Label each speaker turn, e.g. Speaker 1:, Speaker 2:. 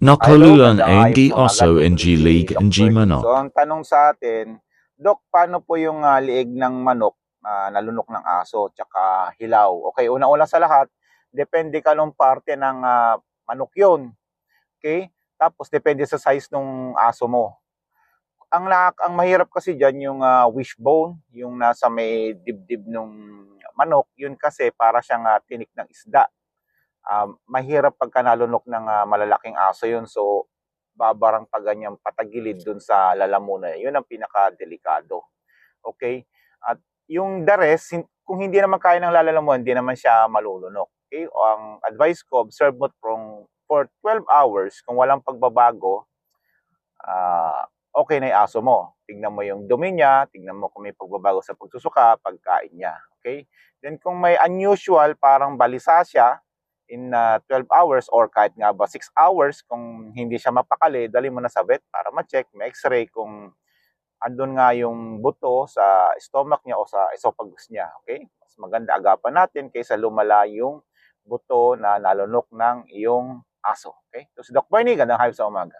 Speaker 1: Nakuluan ang
Speaker 2: ayos
Speaker 1: oso ng G-League
Speaker 2: Doc
Speaker 1: and
Speaker 2: Bernie.
Speaker 1: G-Manok.
Speaker 2: So, ang tanong sa atin, Dok, paano po yung ah, liig ng manok na nalunok ng aso tsaka hilaw? Okay, una-una sa lahat, depende ka nung parte ng ah, manok yun. Okay? Tapos, depende sa size ng aso mo. Ang, na, ang mahirap kasi dyan yung ah, wishbone, yung nasa may dibdib ng manok, yun kasi para siyang ah, tinik ng isda. Um, mahirap pagka nalunok ng ah, malalaking aso yun. So, babarang pa ganyang patagilid dun sa lalamunan. Yun ang pinaka-delikado. Okay? At yung the rest, kung hindi naman kaya ng lalalamunan, hindi naman siya malulunok. Okay? O ang advice ko, observe mo from for 12 hours, kung walang pagbabago, ah, okay na yung aso mo. Tignan mo yung dumi niya, tignan mo kung may pagbabago sa pagsusuka, pagkain niya. Okay? Then kung may unusual, parang balisa siya, in uh, 12 hours or kahit nga ba 6 hours kung hindi siya mapakali, dali mo na sa vet para ma-check, may x-ray kung andun nga yung buto sa stomach niya o sa esophagus niya. Okay? Mas maganda agapan natin kaysa lumala yung buto na nalunok ng iyong aso. Okay? So si Doc Bernie, gandang hayop sa umaga.